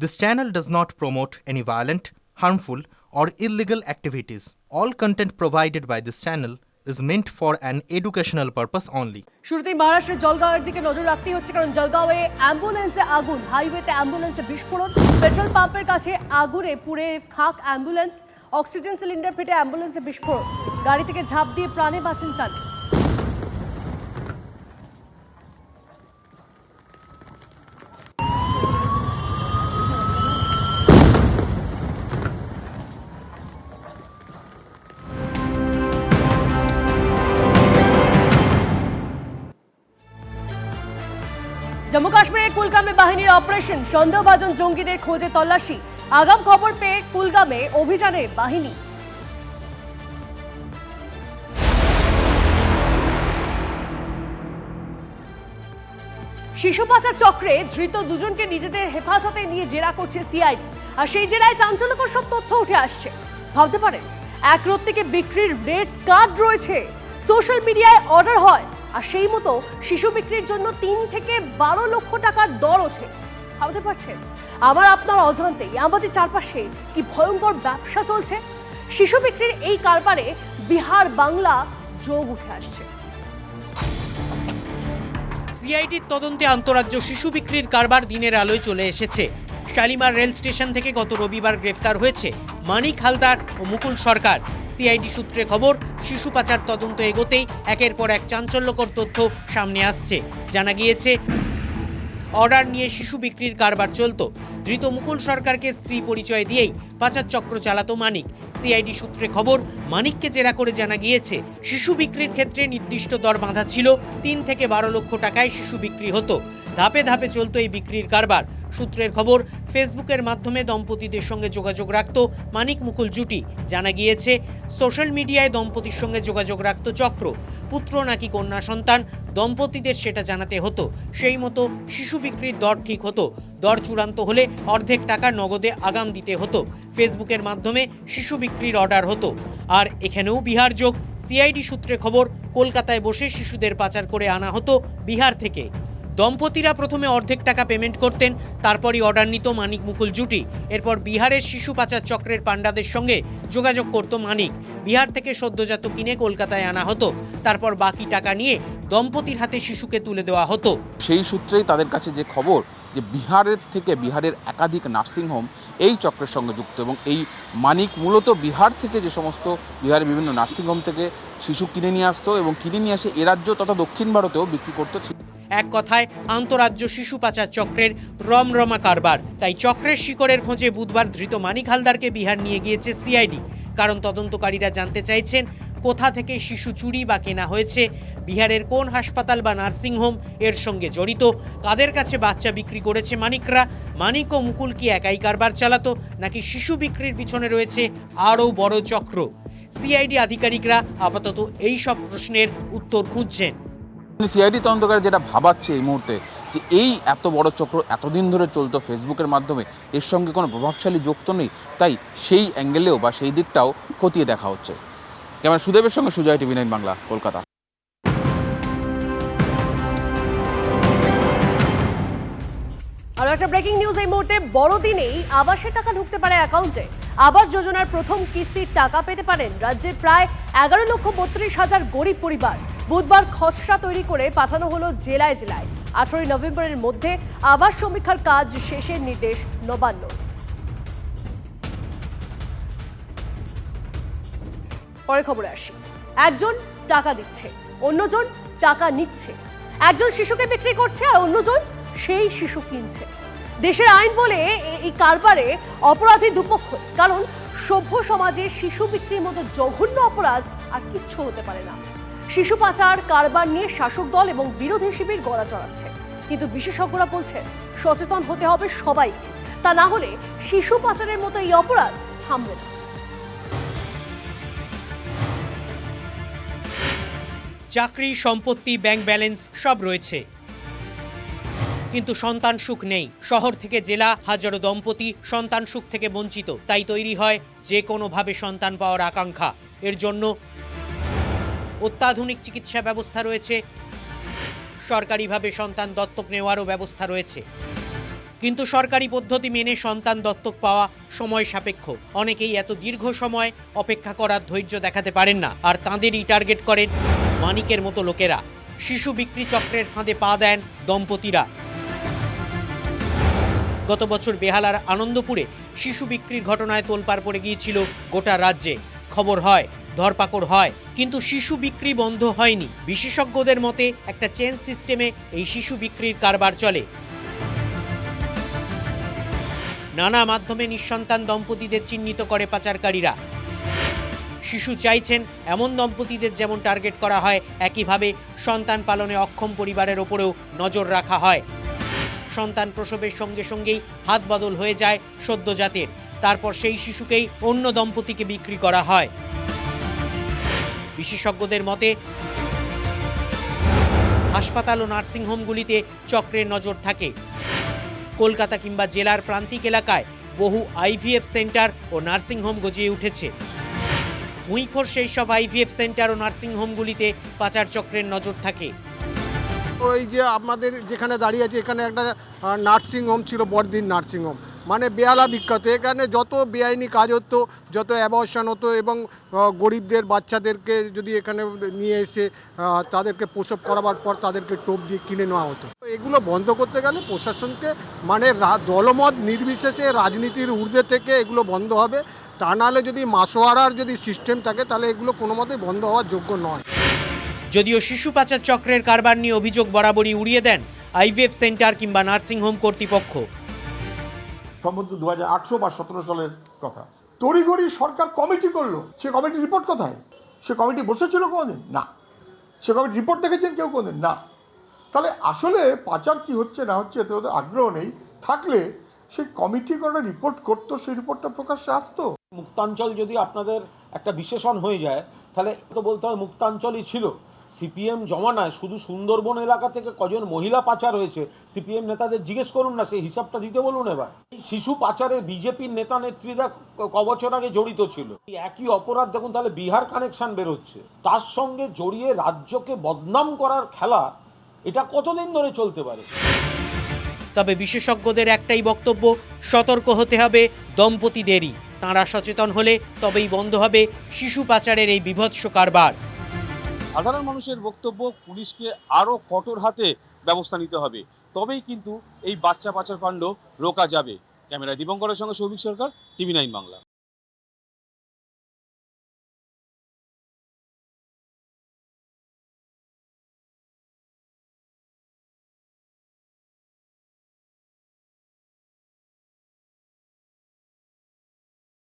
This channel does not promote any violent, harmful, or illegal activities. All content provided by this channel is meant for an educational purpose only. শুরুতেই মহারাষ্ট্রের জলগাঁওয়ের দিকে নজর রাখতেই হচ্ছে কারণ জলগাঁওয়ে অ্যাম্বুলেন্সে আগুন হাইওয়েতে অ্যাম্বুলেন্সে বিস্ফোরণ পেট্রোল পাম্পের কাছে আগুনে পুড়ে খাক অ্যাম্বুলেন্স অক্সিজেন সিলিন্ডার ফেটে অ্যাম্বুলেন্সে বিস্ফোরণ গাড়ি থেকে ঝাঁপ দিয়ে প্রাণে বাঁচেন চালক কাশ্মীরের কুলগামে বাহিনীর অপারেশন। সন্দেহভাজন জঙ্গিদের খোঁজে তল্লাশি। আগাম খবর পেয়ে কুলগামে অভিযানে বাহিনী। শিশু পাচার চক্রে ধৃত দুজনকে নিজেদের হেফাজতে নিয়ে জেরা করছে সিআইডি। আর সেই জেলায় চাঞ্চল্যকর সব তথ্য উঠে আসছে। ভাবতে পারেন, এক থেকে বিক্রির রেড কার্ড রয়েছে। সোশ্যাল মিডিয়ায় অর্ডার হয়। আর সেই মতো শিশু বিক্রির জন্য তিন থেকে বারো লক্ষ টাকার দর ওঠে। ভাবতে পারছেন? আবার আপনার অজান্তেই আমাদের চারপাশে কি ভয়ঙ্কর ব্যবসা চলছে? শিশু বিক্রির এই কারবারে বিহার বাংলা যোগ উঠে আসছে। সিআইডির তদন্তে আন্তরাজ্য শিশু বিক্রির কারবার দিনের আলোয় চলে এসেছে। শালিমার রেল স্টেশন থেকে গত রবিবার গ্রেফতার হয়েছে মানিক হালদার ও মুকুল সরকার। সিআইডি সূত্রে খবর, শিশু পাচার তদন্ত এগোতেই একের পর এক চাঞ্চল্যকর তথ্য সামনে আসছে। জানা গিয়েছে, অর্ডার নিয়ে শিশু বিক্রির কারবার চলতো। ধৃত মুকুল সরকারকে স্ত্রী পরিচয় দিয়েই পাচার চক্র চালাতো মানিক। সিআইডি সূত্রে খবর, মানিককে জেরা করে জানা গিয়েছে, শিশু বিক্রির ক্ষেত্রে নির্দিষ্ট দর বাঁধা ছিল তিন থেকে বারো লক্ষ টাকায় শিশু বিক্রি হতো। ধাপে ধাপে চলতো এই বিক্রির কারবার। সূত্রের খবর, ফেসবুকের মাধ্যমে দম্পতিদের সঙ্গে যোগাযোগ রাখত মানিক মুকুল জুটি। জানা গিয়েছে, সোশ্যাল মিডিয়ায় দম্পতির সঙ্গে যোগাযোগ রাখত চক্র। পুত্র নাকি কন্যা সন্তান, দম্পতিদের সেটা জানাতে হতো। সেই মতো শিশু বিক্রির দর ঠিক হতো। দর চূড়ান্ত হলে অর্ধেক টাকা নগদে আগাম দিতে হতো। ফেসবুকের মাধ্যমে শিশু বিক্রির অর্ডার হতো। আর এখানেও বিহার যোগ। সিআইডি সূত্রে খবর, কলকাতায় বসে শিশুদের পাচার করে আনা হতো বিহার থেকে। দম্পতিরা প্রথমে অর্ধেক টাকা পেমেন্ট করতেন, তারপরই অর্ডার নিত মানিক মুকুল জুটি। এরপর বিহারের শিশু পাচার চক্রের পাণ্ডাদের সঙ্গে যোগাযোগ করত মানিক। বিহার থেকে সদ্যজাত কিনে কলকাতায় আনা হতো। তারপর বাকি টাকা নিয়ে দম্পতির হাতে শিশুকে তুলে দেওয়া হতো। সেই সূত্রেই তাদের কাছে যে খবর যে বিহারের থেকে বিহারের একাধিক নার্সিংহোম এই চক্রের সঙ্গে যুক্ত এবং এই মানিক মূলত বিহার থেকে যে সমস্ত বিহারের বিভিন্ন নার্সিংহোম থেকে শিশু কিনে নিয়ে আসতো এবং কিনে নিয়ে আসে এ রাজ্য তথা দক্ষিণ ভারতেও বিক্রি করতো। এক কথায়, আন্তরাজ্য শিশু পাচার চক্রের রমরমা কারবার। তাই চক্রের শিকড়ের খোঁজে বুধবার ধৃত মানিক হালদারকে বিহার নিয়ে গিয়েছে সিআইডি। কারণ তদন্তকারীরা জানতে চাইছেন, কোথা থেকে শিশু চুরি বা কেনা হয়েছে, বিহারের কোন হাসপাতাল বা নার্সিংহোম এর সঙ্গে জড়িত, কাদের কাছে বাচ্চা বিক্রি করেছে মানিকরা, মানিক ও মুকুল কি একাই কারবার চালাতো, নাকি শিশু বিক্রির পিছনে রয়েছে আরও বড় চক্র? সিআইডি আধিকারিকরা আপাতত এই সব প্রশ্নের উত্তর খুঁজছেন। সিআইডি তদন্তকারী যেটা ভাবাচ্ছে এই মুহূর্তে যে এই এত বড় চক্র এতদিন ধরে চলতো ফেসবুকের মাধ্যমে, এর সঙ্গে কোনো প্রভাবশালী যুক্ত নেই, তাই সেই অ্যাঙ্গেলেও বা সেই দিকটাও খতিয়ে দেখা হচ্ছে। ক্যামেরা সুদেবের সঙ্গে সুজয় টিভি নাইন বাংলা, কলকাতা। একটা ব্রেকিং নিউজ এই মুহূর্তে বড়দিনেই আবাসের টাকা ঢুকতে পারে অ্যাকাউন্টে। আবাস যোজনার প্রথম কিস্তির টাকা পেতে পারেন রাজ্যের প্রায় এগারো লক্ষ বত্রিশ হাজার গরিব পরিবার। বুধবার খসড়া তৈরি করে পাঠানো হলো জেলায় জেলায়। আঠারোই নভেম্বরের মধ্যে আবাস সমীক্ষার কাজ শেষের নির্দেশ নবান্ন। পরে খবরে আসি। একজন টাকা দিচ্ছে, অন্যজন টাকা নিচ্ছে। একজন শিশুকে বিক্রি করছে আর অন্যজন সেই শিশু কিনছে। দেশের আইন বলে এই কারবারে অপরাধী দুপক্ষ, কারণ সভ্য সমাজে শিশু বিক্রির মতো জঘন্য অপরাধ আর কিচ্ছু হতে পারে না। শিশু পাচার, কারবার নিয়ে শাসক দল এবং বিরোধী শিবির গড়া চড়াচ্ছে। কিন্তু বিশেষজ্ঞরা বলছেন সচেতন হতে হবে সবাইকে। তা না হলে শিশু পাচারের মতো এই অপরাধ থামবে না। চাকরি, সম্পত্তি, ব্যাংক ব্যালেন্স সব রয়েছে। কিন্তু সন্তান সুখ নেই। শহর থেকে জেলা, হাজারো দম্পতি সন্তান সুখ থেকে বঞ্চিত। তাই তৈরি হয় যে কোনোভাবে সন্তান পাওয়ার আকাঙ্ক্ষা। এর জন্য অত্যাধুনিক চিকিৎসা ব্যবস্থা রয়েছে। সরকারিভাবে সন্তান দত্তক নেওয়ারও ব্যবস্থা রয়েছে। কিন্তু সরকারি পদ্ধতি মেনে সন্তান দত্তক পাওয়া সময় সাপেক্ষ। অনেকেই এত দীর্ঘ সময় অপেক্ষা করার ধৈর্য দেখাতে পারেন না। আর তাঁদেরই টার্গেট করেন মানিকের মতো লোকেরা। শিশু বিক্রি চক্রের ফাঁদে পা দেন দম্পতিরা। গত বছর বেহালার আনন্দপুরে শিশু বিক্রির ঘটনায় তোলপাড় পড়ে গিয়েছিল গোটা রাজ্যে। খবর হয়, ধরপাকড় হয় কিন্তু শিশু বিক্রি বন্ধ হয়নি। বিশেষজ্ঞদের মতে, একটা চেন সিস্টেমে এই শিশু বিক্রির কারবার চলে। নানা মাধ্যমে নিঃসন্তান দম্পতিদের চিহ্নিত করে পাচারকারীরা। শিশু চাইছেন এমন দম্পতিদের যেমন টার্গেট করা হয়, একইভাবে সন্তান পালনে অক্ষম পরিবারের ওপরেও নজর রাখা হয়। সন্তান প্রসবের সঙ্গে সঙ্গেই হাত বদল হয়ে যায় সদ্যজাতের তারপর সেই শিশুকেই অন্য দম্পতিকে বিক্রি করা হয়। বিশেষজ্ঞদের মতে, হাসপাতাল ও নার্সিংহোমগুলিতে চক্রের নজর থাকে। কলকাতা কিংবা জেলার প্রান্তিক এলাকায় বহু আইভিএফ সেন্টার ও নার্সিংহোম গজিয়ে উঠেছে। ভুঁইখোর সেই সব আইভিএফ সেন্টার ও নার্সিংহোমগুলিতে পাচার চক্রের নজর থাকে। ওই যে আমাদের যেখানে দাঁড়িয়ে আছে, এখানে একটা নার্সিং হোম ছিল, বড়দিন নার্সিং হোম মানে বেয়ালা বিখ্যাত। এখানে যত বেআইনি কাজ হতো, যত অ্যাবর্শন হতো এবং গরিবদের, বাচ্চাদেরকে যদি এখানে নিয়ে এসে তাদেরকে প্রসব করাবার পর তাদেরকে টোপ দিয়ে কিনে নেওয়া হতো। এগুলো বন্ধ করতে গেলে প্রশাসনকে মানে দলমত নির্বিশেষে রাজনীতির ঊর্ধ্বে থেকে এগুলো বন্ধ হবে। তা নাহলে যদি মাসোয়ারার যদি সিস্টেম থাকে, তাহলে এগুলো কোনো মতেই বন্ধ হওয়ার যোগ্য নয়। যদিও শিশু পাচার চক্রের কারবার নিয়ে অভিযোগ বরাবরই উড়িয়ে দেন আইভিএফ সেন্টার কিংবা নার্সিংহোম কর্তৃপক্ষ। সম্ভবত দু হাজার আটশো বা সতেরো সালের কথা। তড়িঘড়ি সরকার কমিটি করল। সে কমিটি রিপোর্ট কোথায়? সে কমিটি বসেছিল কোনোদিন? না। সে কমিটি রিপোর্ট দেখেছেন কেউ কোনোদিন? না। তাহলে আসলে পাচার কি হচ্ছে না হচ্ছে এতে ওদের আগ্রহ নেই। থাকলে সেই কমিটি করে রিপোর্ট করতো, সেই রিপোর্টটা প্রকাশ্যে আসতো? মুক্তাঞ্চল যদি আপনাদের একটা বিশেষণ হয়ে যায়, তাহলে তো বলতে হয় মুক্তাঞ্চলই ছিল। সিপিএম জমানায় শুধু সুন্দরবন এলাকা থেকে কজন মহিলা পাচার হয়েছে, সিপিএম নেতাদের জিজ্ঞেস করুন না, সেই হিসাবটা দিতে বলুন এবার। শিশু পাচারে বিজেপির নেতা নেত্রীরা ক- ক আগে জড়িত ছিল। একই অপরাধ, দেখুন তাহলে বিহার কানেকশন বেরোচ্ছে। তার সঙ্গে জড়িয়ে রাজ্যকে বদনাম করার খেলা, এটা কতদিন ধরে চলতে পারে? তবে বিশেষজ্ঞদের একটাই বক্তব্য, সতর্ক হতে হবে দম্পতিদেরই। তাঁরা সচেতন হলে তবেই বন্ধ হবে শিশু পাচারের এই বিভৎস কারবার। সাধারণ মানুষের বক্তব্য পুলিশকে আরও কঠোর হাতে ব্যবস্থা নিতে হবে। তবেই কিন্তু এই বাচ্চা পাচার কাণ্ড রোকা যাবে। ক্যামেরায় দীপঙ্করের সঙ্গে সৌভিক সরকার, টিভি নাইন বাংলা।